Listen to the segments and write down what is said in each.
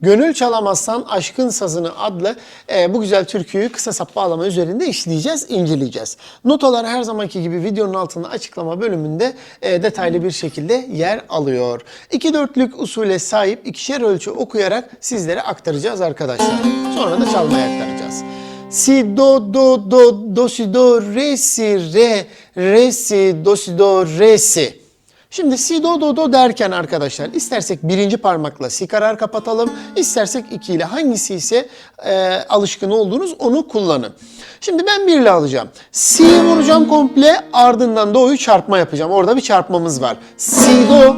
Gönül Çalamazsan Aşkın Sazını adlı e, bu güzel türküyü kısa sap bağlama üzerinde işleyeceğiz, inceleyeceğiz. Notalar her zamanki gibi videonun altında açıklama bölümünde e, detaylı bir şekilde yer alıyor. İki dörtlük usule sahip ikişer ölçü okuyarak sizlere aktaracağız arkadaşlar. Sonra da çalmaya aktaracağız. Si do do do do si do re si re re si do si do re si. Şimdi si do do do derken arkadaşlar istersek birinci parmakla si karar kapatalım, istersek iki ile hangisi ise e, alışkın olduğunuz onu kullanın. Şimdi ben bir ile alacağım. Si vuracağım komple ardından do'yu çarpma yapacağım. Orada bir çarpmamız var. Si do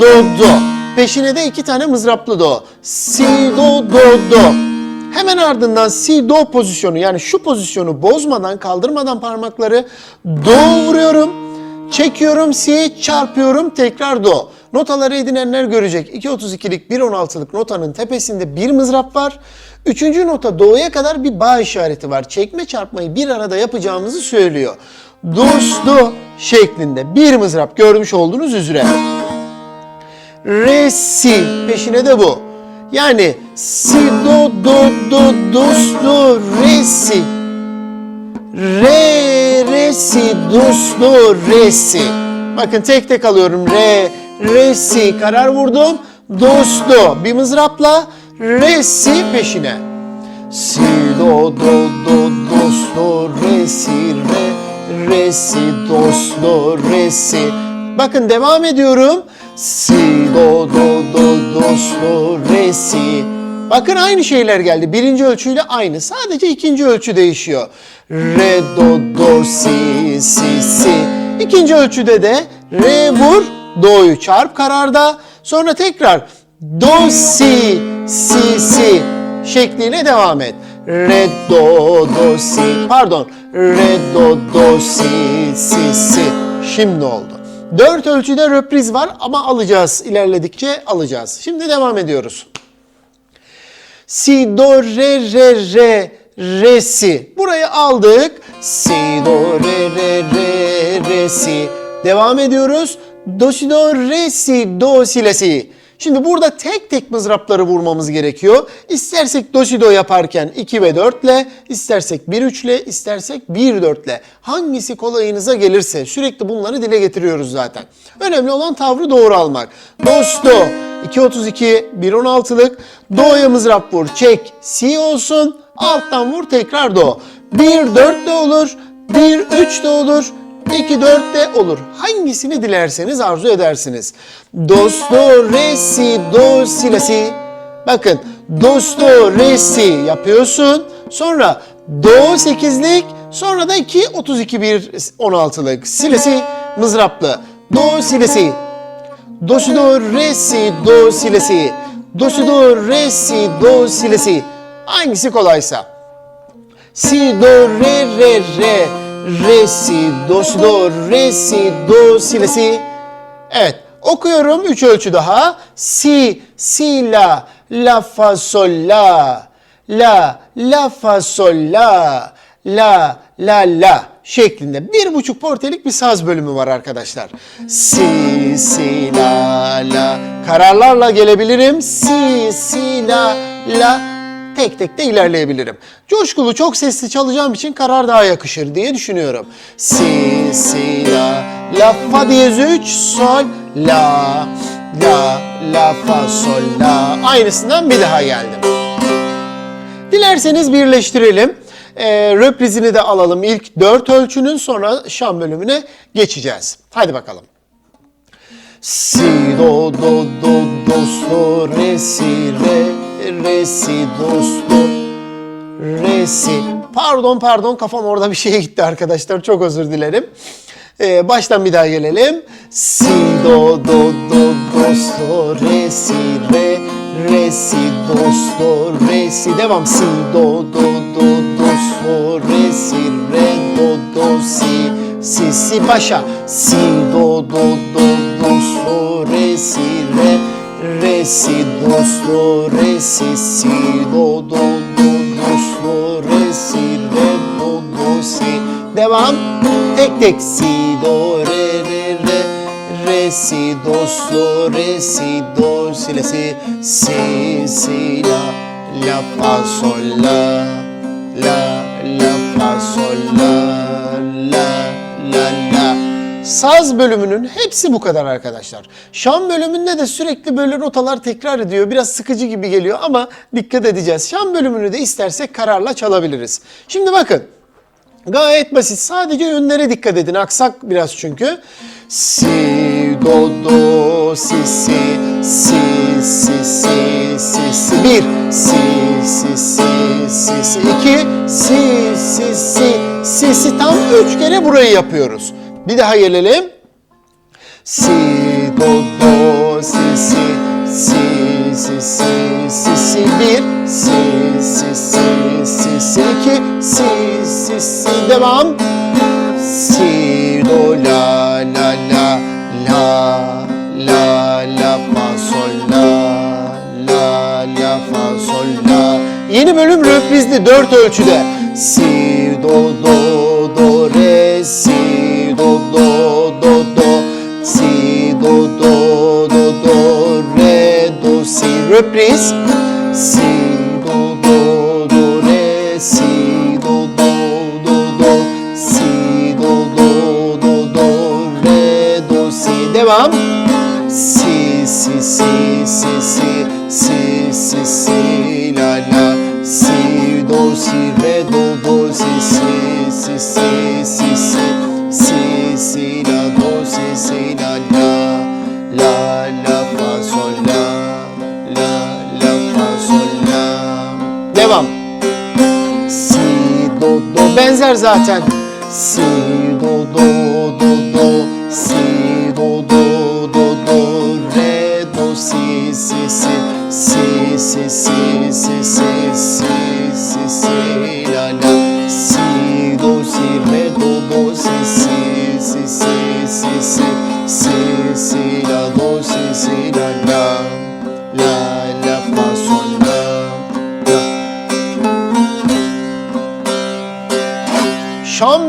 do do. Peşine de iki tane mızraplı do. Si do do do. Hemen ardından si do pozisyonu yani şu pozisyonu bozmadan kaldırmadan parmakları do vuruyorum. Çekiyorum si çarpıyorum tekrar do. Notaları edinenler görecek. 2.32'lik 1.16'lık notanın tepesinde bir mızrap var. Üçüncü nota do'ya kadar bir bağ işareti var. Çekme çarpmayı bir arada yapacağımızı söylüyor. Dos do şeklinde bir mızrap görmüş olduğunuz üzere. Re si peşine de bu. Yani si do do do dos do re si. Re re si dos do re si. Bakın tek tek alıyorum. Re re si karar vurdum. Dos do bir mızrapla re si peşine. Si do do do dos do re si re re si dos do re si. Bakın devam ediyorum. Si do do do dos do re si. Bakın aynı şeyler geldi. Birinci ölçüyle aynı. Sadece ikinci ölçü değişiyor. Re do do si si si. İkinci ölçüde de re vur do'yu çarp kararda. Sonra tekrar do si si si şekliyle devam et. Re do do si pardon re do do si si si şimdi oldu. Dört ölçüde röpriz var ama alacağız ilerledikçe alacağız. Şimdi devam ediyoruz. Si do re re re re si. Burayı aldık. Si do re re re re si. Devam ediyoruz. Do si do re si do si la si. Şimdi burada tek tek mızrapları vurmamız gerekiyor. İstersek do si do yaparken 2 ve 4 ile, istersek 1 3 ile, istersek 1 4 ile. Hangisi kolayınıza gelirse sürekli bunları dile getiriyoruz zaten. Önemli olan tavrı doğru almak. Dosto 2.32 1.16'lık do'ya mızrap vur çek si olsun alttan vur tekrar do. 1 4 de olur 1 3 de olur 2 4 de olur. Hangisini dilerseniz arzu edersiniz. Dosto re si do si la si. Bakın dosto re si yapıyorsun. Sonra do 8'lik sonra da 2 32 1 16'lık si la si mızraplı. Do si la si. Do si do re si do si la si. Do si do re si do si la si. Hangisi kolaysa. Si do re re re re si do si do re si do si la si. Evet okuyorum üç ölçü daha. Si si la la fa sol la la la fa sol la la la la şeklinde bir buçuk portelik bir saz bölümü var arkadaşlar. Si si la la kararlarla gelebilirim. Si si la la tek tek de ilerleyebilirim. Coşkulu çok sesli çalacağım için karar daha yakışır diye düşünüyorum. Si si la la fa diyez 3 sol la la la fa sol la aynısından bir daha geldim. Dilerseniz birleştirelim. Ee, röprizini de alalım. İlk 4 ölçünün sonra şan bölümüne geçeceğiz. Hadi bakalım. Si do do do do so re si re re si do do re si. Pardon pardon kafam orada bir şeye gitti arkadaşlar çok özür dilerim. Ee, baştan bir daha gelelim. Si do do do do so re si re re si do re si devam si do do do do so re si re do do si si si başa si do do do do so re si re residuo, lo residuo, do, do, dos, lo reside, do, do, si. Devam. Tek tek si, do, re, re, re. Residuo, lo residuo, si, le, si, si, si, la, la, fa, la, la, la, fa, la, la. Saz bölümünün hepsi bu kadar arkadaşlar. Şan bölümünde de sürekli böyle notalar tekrar ediyor. Biraz sıkıcı gibi geliyor ama dikkat edeceğiz. Şan bölümünü de istersek kararla çalabiliriz. Şimdi bakın. Gayet basit. Sadece yönlere dikkat edin. Aksak biraz çünkü. Si, do, do, si, si, si, si, si, si, si. Bir. Si, si, si, si, si. İki. Si, si, si, si, si. Tam üç kere burayı yapıyoruz. Bir daha gelelim. Si, do, do, si, si, si, si, si, si, si, bir, si, si, si, si, si, iki, si, si, si, devam. Si, do, la, la, la, la, la, la, fa, sol, la, la, la, fa, sol, la. Yeni bölüm röprizli dört ölçüde. Si, do, do, do, re, do, si, do, do, do, re, si, do, do, do, do, si, do, do, do, do, re, do, si, devam. Si, si, si, si, si, si, si, si, la, la, si, do, si, re, do, do, si, si, si, si, benzer zaten. Si, do, do, do, do, si, do, do, do, do, re, do, si, si, si, si, si, si, si, si, si, si, si, la,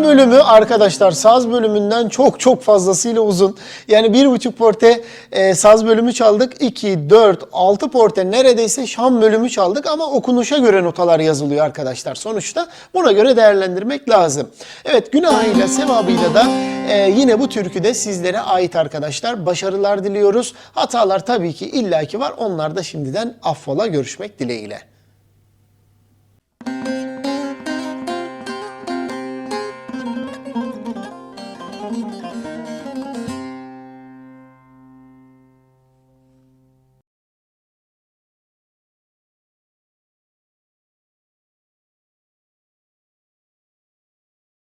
bölümü arkadaşlar saz bölümünden çok çok fazlasıyla uzun. Yani bir buçuk porte e, saz bölümü çaldık. 2, 4, 6 porte neredeyse şan bölümü çaldık ama okunuşa göre notalar yazılıyor arkadaşlar. Sonuçta buna göre değerlendirmek lazım. Evet günahıyla sevabıyla da e, yine bu türkü de sizlere ait arkadaşlar. Başarılar diliyoruz. Hatalar tabii ki illaki var. Onlar da şimdiden affola görüşmek dileğiyle.